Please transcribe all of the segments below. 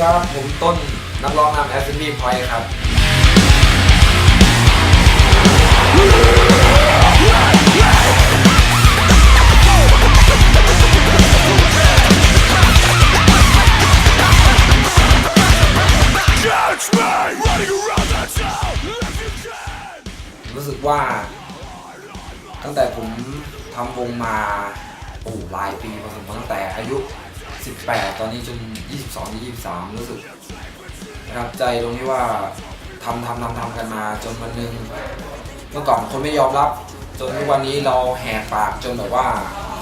ครับ ผมต้นนักร้องนำแอสเซนดี้พอยครับ รู้สึกว่า ตั้งแต่ผมทำวงมาโอ้หลายปีพอสมควรตั้งแต่อายุ 18 ตอนนี้จน 22นี่23 รู้สึกประทับใจตรงที่ว่าทำทำทำทำกันมา จนวันหนึ่งเมื่อก่อนคนไม่ยอมรับ จนทุกวันนี้เราแหกปากจนแบบว่า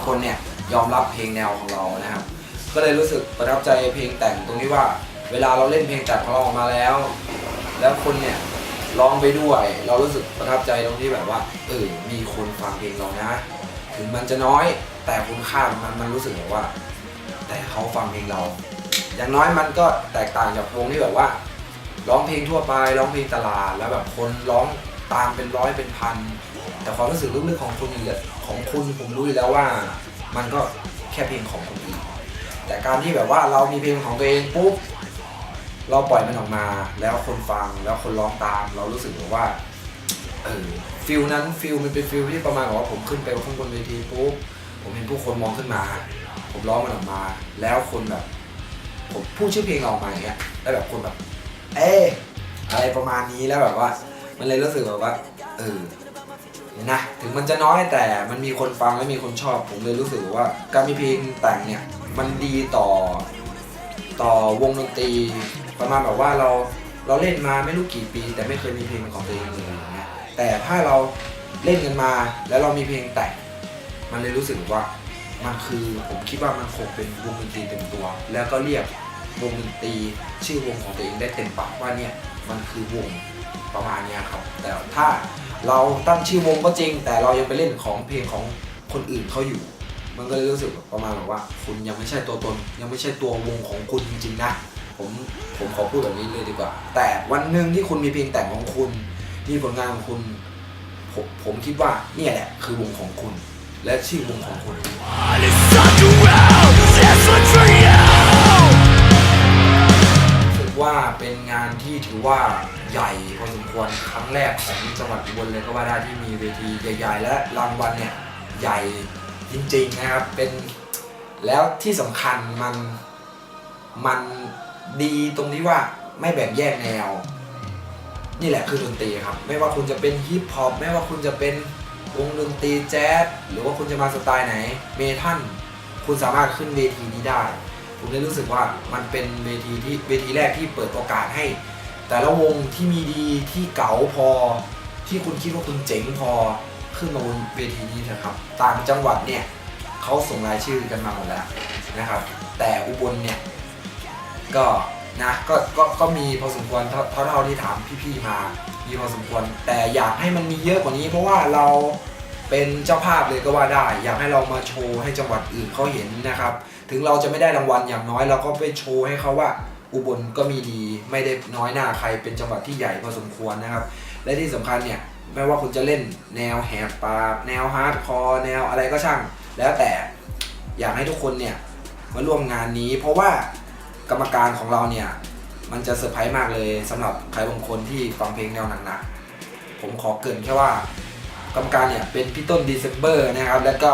คนเนี่ยยอมรับเพลงแนวของเรานะครับ ก็เลยรู้สึกประทับใจเพลงแต่งตรงที่ว่า เวลาเราเล่นเพลงแต่งของเราออกมาแล้ว แล้วคนเนี่ยร้องไปด้วย เรารู้สึกประทับใจตรงที่แบบว่าเออมีคนฟังเพลงเรานะ ถึงมันจะน้อยแต่คุณค่ามันมันรู้สึกแบบว่า แต่เขาฟังเพลงเรา อย่างน้อยมันก็แตกต่างจากวงที่แบบว่า ร้องเพลงทั่วไปร้องเพลงตลาด แล้วแบบคนร้องตามเป็นร้อยเป็นพัน แต่ความรู้สึกลึกๆของคุณเนี่ยของคุณผมรู้อยู่แล้วว่า มันก็แค่เพลงของคนอื่นแต่การที่แบบว่าเรามีเพลงของตัวเองปุ๊บเราปล่อยมันออกมา แล้วคนฟังแล้วคนร้องตาม เรารู้สึกแบบว่าเออฟิลนั้นฟิลมันเป็นฟิลที่ประมาณว่าผมขึ้นไปข้างบนเวทีปุ๊บ ผมเห็นผู้คนมองขึ้นมา ผมร้องมันออกมา แล้วคนแบบ ผมพูดชื่อเพลงออกมาอย่างเงี้ยแล้วแบบคนแบบ เอ๊ะอะไรประมาณนี้แล้วแบบว่า มันเลยรู้สึกแบบว่าเออนะถึงมันจะน้อยแต่มันมีคนฟังและมีคนชอบ ผมเลยรู้สึกว่าการมีเพลงแต่งเนี่ย มันดีต่อต่อวงดนตรี ประมาณแบบว่าเราเราเล่นมาไม่รู้กี่ปี แต่ไม่เคยมีเพลงของตัวเองเลยอย่างเงี้ยแต่ถ้าเราเล่นกันมาแล้วเรามีเพลงแต่ง มันเลยรู้สึกว่ามันคือผมคิดว่ามันคงเป็นวงดนตรีเต็มตัว แล้วก็เรียกวงดนตรีชื่อวงของตัวเองได้เต็มปากว่าเนี่ยมันคือวงประมาณนี้ครับ แต่ถ้าเราตั้งชื่อวงก็จริง แต่เรายังไปเล่นของเพลงของคนอื่นเขาอยู่ มันก็เลยรู้สึกประมาณแบบว่า คุณยังไม่ใช่ตัวตน ยังไม่ใช่ตัววงของคุณจริงๆนะผมผมขอพูดแบบนี้เลยดีกว่า แต่วันหนึ่งที่คุณมีเพลงแต่งของคุณ มีผลงานของคุณ ผมผมคิดว่าเนี่ยแหละคือวงของคุณ และชื่อวงของคุณ And it's underground, that's what for you. รู้สึกว่าเป็นงานที่ถือว่าใหญ่พอสมควรครั้งแรกของจังหวัดอุบลเลยก็ว่าได้ที่มีเวทีใหญ่ ๆ และรางวัลเนี่ยใหญ่จริงๆนะครับเป็นแล้วที่สำคัญมันมันดีตรงที่ว่าไม่แบ่งแยกแนว นี่แหละคือดนตรีครับ ไม่ว่าคุณจะเป็นฮิปฮอปไม่ว่าคุณจะเป็น วงดนตรีแจ๊สหรือว่าคุณจะมาสไตล์ไหนเมทัลคุณสามารถขึ้นเวทีนี้ได้ ผมเลยรู้สึกว่ามันเป็นเวทีที่เวทีแรกที่เปิดโอกาสให้ แต่ละวงที่มีดีที่เก๋าพอ ที่คุณคิดว่าคุณเจ๋งพอขึ้นมาบนเวทีนี้นะครับต่างจังหวัดเนี่ยเขาส่งรายชื่อกันมาหมดแล้วนะครับ แต่อุบลเนี่ยก็นะก็ก็ก็มีพอสมควรเท่าเท่าเท่าที่ถามพี่ๆมา มีพอสมควร แต่อยากให้มันมีเยอะกว่านี้เพราะว่าเราเป็นเจ้าภาพเลยก็ว่าได้ อยากให้เรามาโชว์ให้จังหวัดอื่นเขาเห็นนะครับ ถึงเราจะไม่ได้รางวัลอย่างน้อย เราก็ไปโชว์ให้เขาว่าอุบลก็มีดีไม่ได้น้อยหน้าใครเป็นจังหวัดที่ใหญ่พอสมควรนะครับ และที่สำคัญเนี่ยไม่ว่าคุณจะเล่นแนวแหกปากแนวฮาร์ดคอร์แนวอะไรก็ช่าง แล้วแต่อยากให้ทุกคนเนี่ยมาร่วมงานนี้ เพราะว่ากรรมการของเราเนี่ย มันจะเซอร์ไพรส์มากเลยสำหรับใครบางคนที่ฟังเพลงแนวหนักๆผมขอเกรินแค่ว่ากรรมการเนี่ยเป็นพี่ต้นดีเซมเบอร์นะครับ แล้วก็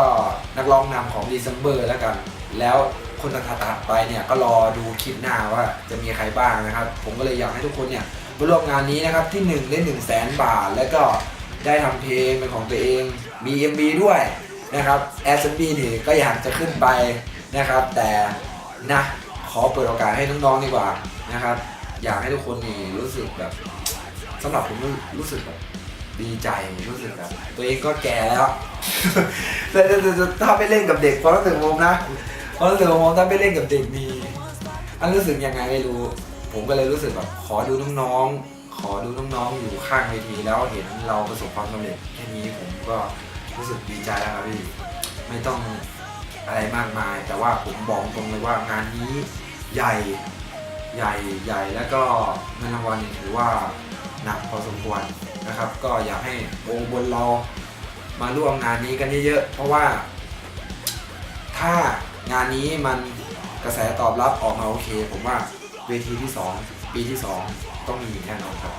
นักร้องนำของดีเซมเบอร์แล้วกัน แล้วคนถัดๆไปเนี่ยก็รอดูคลิปหน้าว่าจะมีใครบ้างนะครับ ผมก็เลยอยากให้ทุกคนเนี่ยมาร่วมงานนี้นะครับที่ 1 ได้1 0 0 0 0แสนบาท แล้วก็ได้ทำเพลงเป็นของตัวเองมี MB ด้วยนะครับแอสบีนี่ก็อยากจะขึ้นไปนะครับ แต่นะขอเปิดโอกาสให้น้องๆดีกว่า นะครับ อยากให้ทุกคนนี่รู้สึกแบบสำหรับผมรู้สึกแบบดีใจรู้สึกแบบตัวเองก็แก่แล้วแต่แต่แต่แต่ถ้าไปเล่นกับเด็กความรู้สึกของผมนะความรู้สึกของผมถ้าไปเล่นกับเด็กมีอันรู้สึกยังไงไม่รู้ ผมก็เลยรู้สึกแบบขอดูน้องๆขอดูน้องๆอยู่ข้างเวทีแล้วเห็นเราประสบความสำเร็จแค่นี้ผมก็รู้สึกดีใจแล้วครับพี่ไม่ต้องอะไรมากมาย แต่ว่าผมบอกตรงเลยว่างานนี้ใหญ่ ใหญ่ใหญ่แล้วก็เงินรางวัลนี่ถือว่าหนักพอสมควรนะครับ ก็อยากให้วงบนเรามาร่วมงานนี้กันเยอะๆเพราะว่า ถ้างานนี้มันกระแสตอบรับออกมาโอเค ผมว่าเวทีที่ 2 ปีที่ 2 ต้องมีแน่นอนครับ